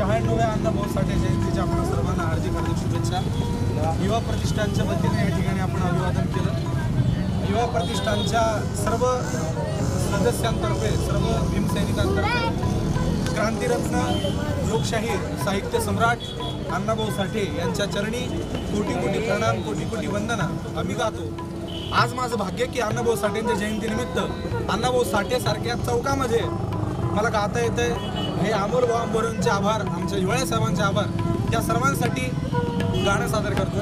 शहाण्णव्या अण्णाभाऊ साठे जयंतीच्या आपण सर्वांना हार्दिक हार्दिक शुभेच्छा. युवा प्रतिष्ठानच्या वतीने या ठिकाणी आपण अभिवादन केलं. युवा प्रतिष्ठानच्या सर्व सदस्यांतर्फे सर्व भीमसैनिकांतर्फे क्रांतिरत्न लोकशाही साहित्य सम्राट अण्णाभाऊ साठे यांच्या चरणी कोटी कोटी प्रणाम कोटी कोटी वंदना. आम्ही गातो. आज माझं भाग्य की अण्णाभाऊ साठेंच्या जयंतीनिमित्त अण्णाभाऊ साठे सारख्या चौकामध्ये मला गाता येतं हे अमोल भावांबरोंचे आभार आमच्या हिवाळ्या साहेबांचे आभार. त्या सर्वांसाठी गाणं सादर करतो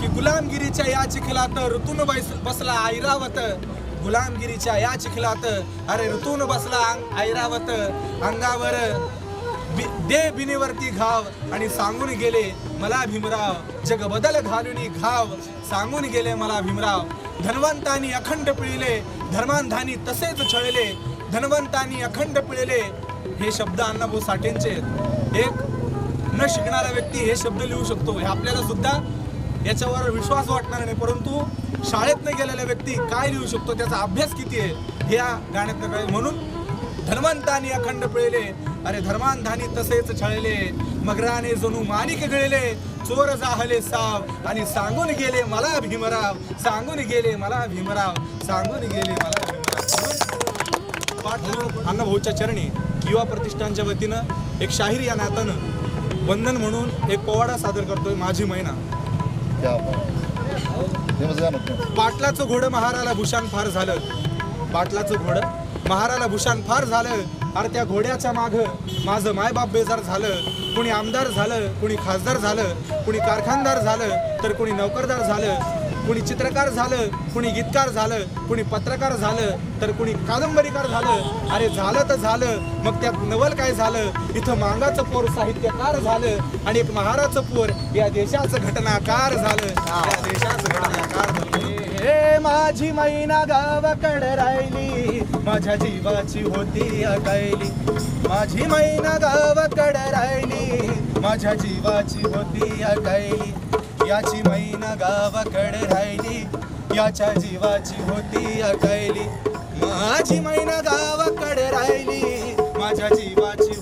की गुलामगिरीच्या या चिखलात ऋतून बैस बसला ऐरावत. गुलामगिरीच्या या चिखलात अरे ऋतून बसला अंग- ऐरावत. अंगावर बि- दे बिनेवरती घाव आणि सांगून गेले मला भीमराव. जग बदल घालून घाव सांगून गेले मला भीमराव. धनवंतानी अखंड पिळले धर्मांधानी तसेच छळले. धनवंतानी अखंड पिळले हे शब्द अण्णाभाऊ साठेंचे आहेत. एक न शिकणारा व्यक्ती हे शब्द लिहू शकतो. हे आपल्याला सुद्धा याच्यावर विश्वास वाटणार नाही. परंतु शाळेत न गेलेला व्यक्ती काय लिहू शकतो? त्याचा अभ्यास किती आहे? हे या गाण्यात कळेल म्हणून धर्मांतानी अखंड पिळले. अरे धर्मांधानी तसेच छळले. मगराने जणू मानिक गळले. चोर जाहले साव. आणि सांगून गेले मला भीमराव. सांगून गेले मला भीमराव. सांगून गेले मला भीमराव. पाठ अण्णाभाऊच्या चरणी युवा प्रतिष्ठानच्या वतीनं एक शाहीर या नात्यानं वंदन म्हणून एक पोवाडा सादर करतोय माझी होतं. पाटलाचं घोडं महाराला भूषण फार झालं. पाटलाचं घोडं महाराला भूषण फार झालं. अरे त्या घोड्याच्या माग माझं मायबाप बेजार झालं. कुणी आमदार झालं कुणी खासदार झालं कुणी कारखानदार झालं तर कुणी नोकरदार झालं. कुणी चित्रकार झालं कुणी गीतकार झालं कुणी पत्रकार झालं तर कुणी कादंबरीकार झालं. अरे झालं तर झालं मग त्यात नवल काय झालं? इथं मांगाचं पोर साहित्यकार झालं आणि एक महाराचं पोर या देशाचं घटनाकार झालं. या देशाचं घटनाकार झालं. हे माझी मैना गावाकडे राहिली माझ्या जीवाची होती अकायली माझी मैना गावाकडे राहिली माझ्या जीवाची होती अकायली याची मैना गावाकडे राहिली. याच्या जीवाची होती अकैली. माझी मैना गावाकडे राहिली. माझ्या जीवाची